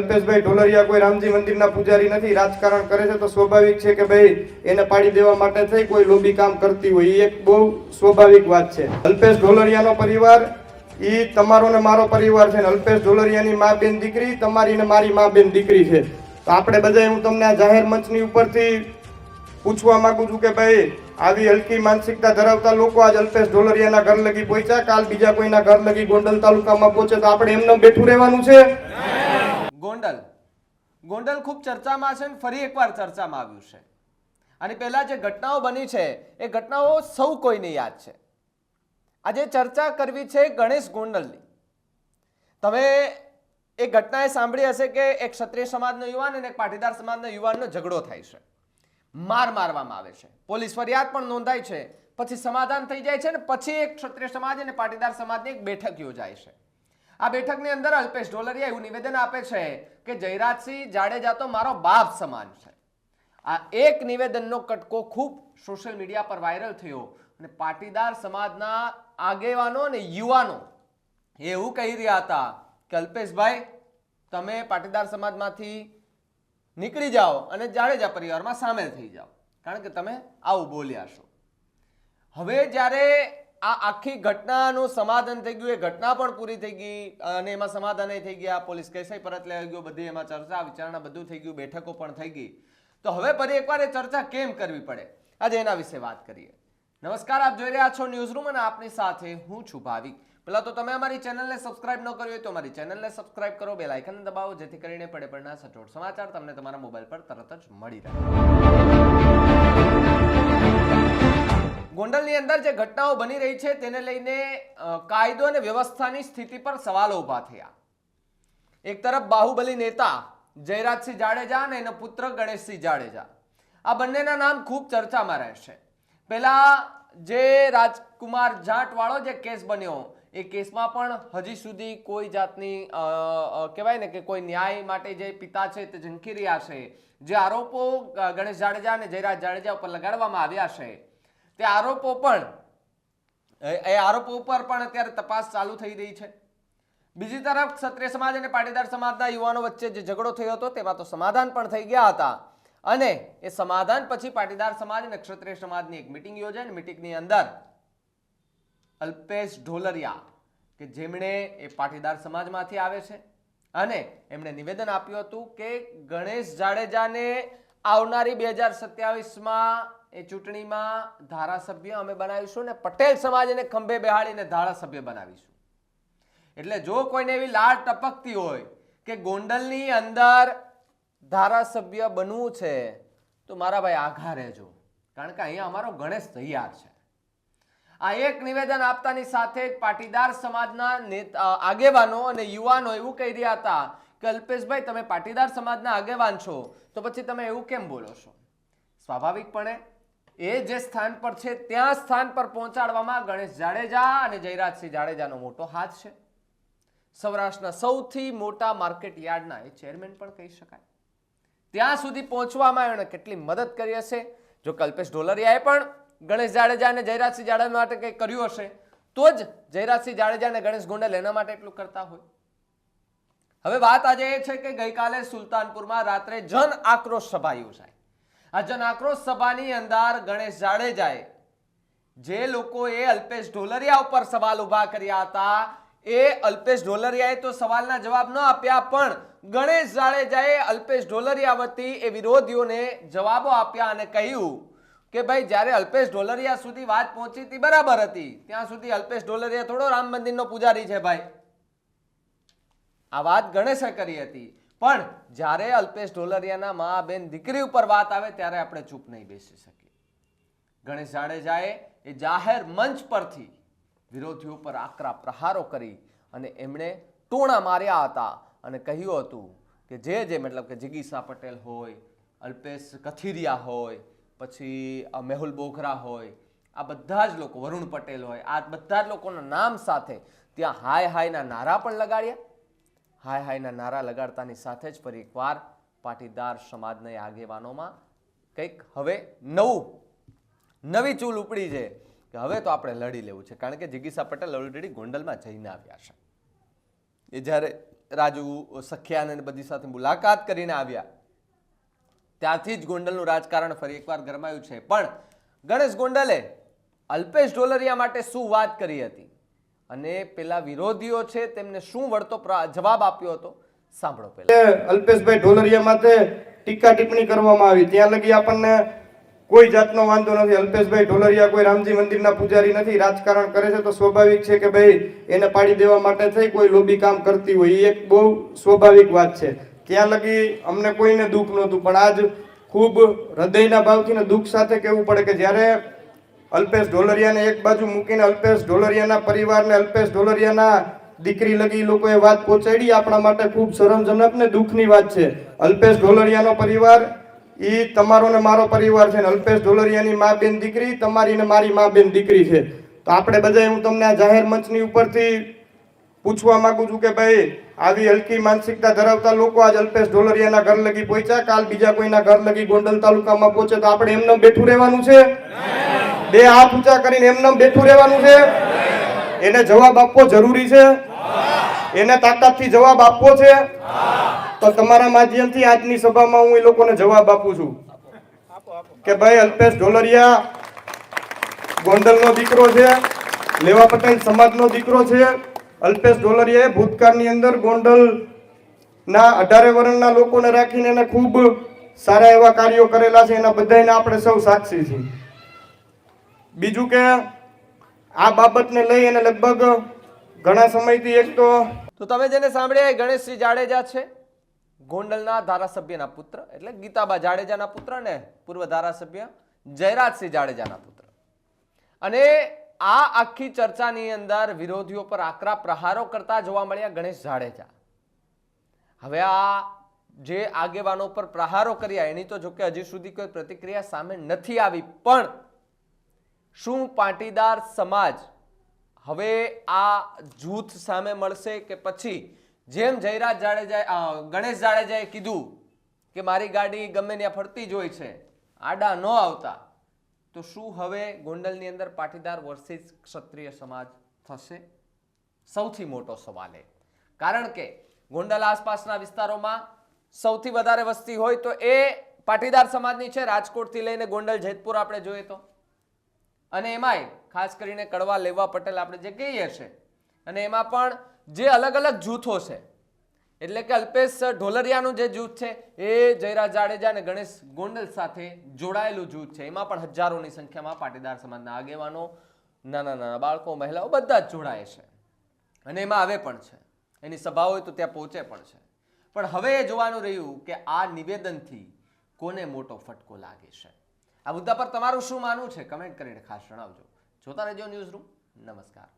અલ્પેશભાઈ ઢોલરિયા કોઈ રામજી મંદિરના પૂજારી નથી, રાજકારણ કરે છે તો સ્વાભાવિક છે કે ભાઈ એને પાડી દેવા માટે થઈ કોઈ લોબી કામ કરતી હોય એ એક બહુ સ્વાભાવિક વાત છે. અલ્પેશ ઢોલરિયાનો પરિવાર એ તમારો ને મારો પરિવાર છે ને અલ્પેશ ઢોલરિયાની મા બેન દીકરી, તમારી ને મારી મા બેન દીકરી છે. તો આપણે બધા હું તમને આ જાહેર મંચની ઉપરથી પૂછવા માંગુ છું કે ભાઈ, આવી હલકી માનસિકતા ધરાવતા લોકો આજ અલ્પેશ ઢોલરિયાના ઘર લગી પહોંચ્યા, કાલ બીજા કોઈના ઘર લગી ગોંડલ તાલુકામાં પહોંચે તો આપણે એમને બેઠું રહેવાનું છે? ગોંડલ. ગોંડલ ખૂબ ચર્ચામાં છે અને ફરી એકવાર ચર્ચામાં આવ્યું છે. અને પહેલા જે ઘટનાઓ બની છે, એ ઘટનાઓ સૌ કોઈને યાદ છે. આજે ચર્ચા કરવી છે ગણેશ ગોંડલની. તમે એ ઘટનાએ સાંભળી હશે કે એક ક્ષત્રિય સમાજનો યુવાન અને એક પાટીદાર સમાજના યુવાનનો ઝઘડો થાય છે. માર મારવામાં આવે છે. પોલીસ ફરિયાદ પણ નોંધાય છે. પછી સમાધાન થઈ જાય છે ને પછી એક ક્ષત્રિય સમાજ અને પાટીદાર સમાજની એક બેઠક યોજાય છે. આ બેઠકની અંદર અલ્પેશ ઢોલરિયા એવું નિવેદન આપે છે કે જયરાજસિંહ જાડેજા તો મારો બાપ સમાન છે. આ એક નિવેદનનો કટકો ખૂબ સોશિયલ મીડિયા પર વાયરલ થયો અને પાટીદાર સમાજના આગેવાનો અને યુવાનો એવું કહી રહ્યા હતા કે, અલ્પેશભાઈ, તમે પાટીદાર સમાજમાંથી નીકળી જાઓ અને જાડેજા પરિવારમાં સામેલ થઈ જાઓ. કારણ કે તમે આવું બોલ્યા છો. હવે જ્યારે આ આખી ઘટનાનું સમાધાન થઈ ગયું, એ ઘટના પણ પૂરી થઈ ગઈ અને એમાં સમાધાન થઈ ગયા, પોલીસ કેસે પરત લેવાઈ ગયો, બધી એમાં ચર્ચા, વિચારણા બધું થઈ ગયું, બેઠકો પણ થઈ ગઈ. તો હવે ફરી એકવાર એ ચર્ચા કેમ કરવી પડે? આજે એના વિશે વાત કરીએ. નમસ્કાર, આપ જોઈ રહ્યા છો ન્યૂઝ રૂમ અને આપની સાથે હું છું ભાવિક. પહેલા તો તમે અમારી ચેનલને સબસ્ક્રાઇબ ન કરી હોય તો અમારી ચેનલને સબસ્ક્રાઇબ કરો, બેલ આઇકન દબાવો, જેથી કરીને પડે પડના સચોટ સમાચાર તમને તમારા મોબાઈલ પર તરત જ મળી રહે. ગોંડલની અંદર જે ઘટનાઓ બની રહી છે તેને લઈને કાયદો અને વ્યવસ્થાની સ્થિતિ પર સવાલો ઊભા થયા. એક તરફ બાહુબલી નેતા જયરાજસિંહ જાડેજા અને એનો પુત્ર ગણેશસિંહ જાડેજા. આ બંનેના નામ ખૂબ ચર્ચામાં રહેશે. પહેલા જે રાજકુમાર જાટ વાળો જે કેસ બન્યો, એ કેસમાં પણ હજી સુધી કોઈ જાતની કહેવાય ને કે કોઈ ન્યાય માટે જે પિતા છે તે ઝંખી રહ્યા છે, જે આરોપો ગણેશ જાડેજા અને જયરાજ જાડેજા ઉપર લગાડવામાં આવ્યા છે તે આરોપો પણ, એ- આરોપો ઉપર પણ અત્યારે તપાસ ચાલુ થઈ રહી છે. બીજી તરફ ક્ષત્રિય સમાજ અને પાટીદાર સમાજના યુવાનો વચ્ચે જે ઝઘડો થયો હતો, તેમાં તો સમાધાન પણ થઈ ગયા હતા. અને એ સમાધાન પછી પાટીદાર સમાજ અને ક્ષત્રિય સમાજની એક મિટિંગ યોજાઈ મિટિંગની અંદર અલ્પેશ ઢોલરિયા, કે જેમણે એ પાટીદાર સમાજમાંથી આવે છે, અને એમણે નિવેદન આપ્યું હતું કે ગણેશ જાડેજાને આવનારી બે હજાર સત્યાવીસમાં એ ચૂંટણીમાં ધારાસભ્ય અમે બનાવીશું ને પટેલ સમાજને ખંભે બેહાડીને ધારાસભ્ય બનાવીશું. એટલે જો કોઈને એવી લાળ ટપકતી હોય કે ગોંડલની અંદર ધારાસભ્ય બનવું છે, તો મારા ભાઈ આઘા રહેજો. કારણ કે અહીંયા અમારો ગણેશ તૈયાર છે. આ એક નિવેદન આપતાની સાથે જ પાટીદાર સમાજના આગેવાનો અને યુવાનો એવું કહી રહ્યા હતા કે, અલ્પેશભાઈ, તમે પાટીદાર સમાજના આગેવાન છો, તો પછી તમે એવું કેમ બોલો છો? સ્વાભાવિકપણે એ જે સ્થાન પર છે, ત્યાં સ્થાન પર પહોંચાડવામાં ગણેશ જાડેજા અને જયરાજસિંહ જાડેજાનો મોટો હાથ છે. સૌરાષ્ટ્રના સૌથી મોટા માર્કેટ યાર્ડના એ ચેરમેન પણ કહી શકાય. ત્યાં સુધી પહોંચવામાં એણે કેટલી મદદ કરી હશે? જો કલ્પેશ ઢોલરિયાએ પણ ગણેશ જાડેજા અને જયરાજસિંહ જાડેજા માટે કંઈક કર્યું હશે, તો જ જયરાજસિંહ જાડેજા અને ગણેશ ગોંડલ એના માટે એટલું કરતા હોય. હવે વાત આજે એ છે કે ગઈકાલે સુલતાનપુરમાં રાત્રે જન આક્રોશ સભા યોજાઈ. આ જન આક્રોશ સભાની અંદર ગણેશ જાડેજાએ જે લોકોએ અલ્પેશ ઢોલરિયા ઉપર સવાલ ઊભા કર્યા હતા, એ અલ્પેશ ઢોલરિયાએ તો સવાલના જવાબ ન આપ્યા, પણ ગણેશ જાડેજાએ અલ્પેશ ઢોલરિયા વતી એ વિરોધીઓને જવાબો આપ્યા અને કહ્યું કે ભાઈ, જ્યારે અલ્પેશ ઢોલરિયા સુધી વાત પહોંચી હતી, બરાબર હતી. ત્યાં સુધી અલ્પેશ ઢોલરિયા થોડો રામ મંદિરનો પૂજારી છે ભાઈ. આ વાત ગણેશે કરી હતી. પણ જ્યારે અલ્પેશ ઢોલરિયાના મા બેન દીકરી ઉપર વાત આવે, ત્યારે આપણે ચૂપ નહીં બેસી શકીએ. ગણેશ જાડેજાએ એ જાહેર મંચ પરથી વિરોધીઓ પર આકરા પ્રહારો કરી અને એમણે ટોણા માર્યા હતા અને કહ્યું હતું કે જે જે મતલબ કે જિગીસા પટેલ હોય, અલ્પેશ કથિરિયા હોય, પછી મેહુલ બોઘરા હોય, આ બધા જ લોકો, વરુણ પટેલ હોય, આ બધા જ લોકોના નામ સાથે ત્યાં હાય હાયના નારા પણ લગાડ્યા. હાય હાયના નારા લગાડતાની સાથે જ ફરી એકવાર પાટીદાર સમાજના આગેવાનોમાં કંઈક હવે નવું, નવી ચૂલ ઉપડી છે કે હવે તો આપણે લડી લેવું છે. કારણ કે જિગીસા પટેલ ઓલરેડી ગોંડલમાં જઈને આવ્યા છે. એ જ્યારે રાજુ સખિયાને બધી સાથે મુલાકાત કરીને આવ્યા ત્યારથી જ ગોંડલનું રાજકારણ ફરી એકવાર ગરમાયું છે. પણ ગણેશ ગોંડલે અલ્પેશ ઢોલરિયા માટે શું વાત કરી હતી? અને પેલા વિરોધીઓ છે તેમને શું વળતો જવાબ આપ્યો હતો? સાંભળો પેલા અલ્પેશભાઈ ઢોલરિયા માથે ટીકા ટિપ્પણી કરવામાં આવી. ત્યાં લગી આપણને કોઈ જાતનો વાંધો નથી. અલ્પેશભાઈ ઢોલરિયા કોઈ રામજી મંદિરના પૂજારી નથી. રાજકારણ કરે છે તો સ્વાભાવિક છે કે ભાઈ એને પાડી દેવા માટે થઈ કોઈ લોબી કામ કરતી હોય. એ એક બહુ સ્વાભાવિક વાત છે. ત્યાં લગી અમને કોઈને દુઃખ નહોતું. પણ આજ ખૂબ હૃદયના ભાવથી ને દુઃખ સાથે કહેવું પડે કે જ્યારે અલ્પેશ ઢોલરિયાને એક બાજુ મૂકીને અલ્પેશ ઢોલરિયાના પરિવારને અલ્પેશ ઢોલરિયાના દીકરી લગી લોકોએ વાત પહોંચાડી. આપણા માટે ખૂબ શરમજનક ને દુઃખની વાત છે. અલ્પેશ ઢોલરિયાનો પરિવાર એ તમારો ને મારો પરિવાર છે ને અલ્પેશ ઢોલરિયાની મા બેન દીકરી, તમારી ને મારી મા બેન દીકરી છે. તો આપણે બધાએ હું તમને આ જાહેર મંચની ઉપરથી પૂછવા માંગુ છું કે ભાઈ, આવી હલકી માનસિકતા ધરાવતા લોકો આજ અલ્પેશ ઢોલરિયાના ઘર લગી પહોંચ્યા. કાલ બીજા કોઈના ઘર લગી ગોંડલ તાલુકામાં પહોંચે તો આપણે એમને બેઠું રહેવાનું છે? બે હાથ ઊંચા કરીને એમને બેઠું રહેવાનું છે. એને જવાબ આપવો જરૂરી છે. એને તાકાતથી જવાબ આપવો છે. તો તમારા માધ્યમથી આજની સભામાં હું એ લોકોને જવાબ આપું છું. કે ભાઈ, અલ્પેશ ઢોલરિયા, ગોંડલનો દીકરો છે, લેવા પટેલ સમાજનો દીકરો છે. અલ્પેશ ઢોલરિયાએ ભૂતકાળની અંદર ગોંડલ ના અઢારે વર્ણના લોકોને રાખીને એને ખૂબ સારા એવા કાર્યો કરેલા છે. એના બધાને આપણે સૌ સાક્ષી છીએ. બીજું કે આ બાબતને લઈ અને લગભગ ઘણા સમયથી એક તો તો તમે જેને સાંભળ્યા એ ગણેશસિંહ જાડેજા છે, ગોંડલના ધારાસભ્યના પુત્ર, એટલે ગીતાબા જાડેજાના પુત્ર ને પૂર્વ ધારાસભ્ય જયરાજસિંહ જાડેજાના પુત્ર. અને આ આખી ચર્ચાની અંદર વિરોધીઓ પર આકરા પ્રહારો કરતા જોવા મળ્યા ગણેશ જાડેજા. હવે આ જે આગેવાનો પર પ્રહારો કર્યા, એની તો જોકે હજી સુધી કોઈ પ્રતિક્રિયા સામે નથી આવી, પણ શું પાટીદાર સમાજ હવે આ જૂથ સામે મળશે કે પછી? જેમ જયરાજ જાડેજા ગણેશ જાડેજાએ કીધું કે મારી ગાડી ગમે ત્યાં ફરતી જ હોય છે, આડા ન આવતા, તો શું હવે ગોંડલની અંદર પાટીદાર વર્સિસ ક્ષત્રિય સમાજ થશે? સૌથી મોટો સવાલ એ. કારણ કે ગોંડલ આસપાસના વિસ્તારોમાં સૌથી વધારે વસ્તી હોય તો એ પાટીદાર સમાજની છે. રાજકોટથી લઈને ગોંડલ, જેતપુર આપણે જોઈએ તો. અને એમાંય, ખાસ કરીને કડવા લેવા પટેલ આપણે જે કહીએ છીએ, અને એમાં પણ જે અલગ અલગ જૂથો છે, એટલે કે અલ્પેશ ઢોલરિયાનું જે જૂથ છે, એ જયરાજ જાડેજા અને ગણેશ ગોંડલ સાથે જોડાયેલું જૂથ છે. એમાં પણ હજારોની સંખ્યામાં પાટીદાર સમાજના આગેવાનો, નાના નાના બાળકો, મહિલાઓ બધા જ જોડાય છે. અને એમાં આવે પણ છે. એની સભા હોય તો ત્યાં પહોંચે પણ છે. પણ હવે એ જોવાનું રહ્યું કે આ નિવેદનથી કોને મોટો ફટકો લાગે છે? આ મુદ્દા પર તમારું શું માનવું છે? કમેન્ટ કરીને ખાસ જણાવજો. જોતા રહેજો ન્યૂઝ રૂમ નમસ્કાર.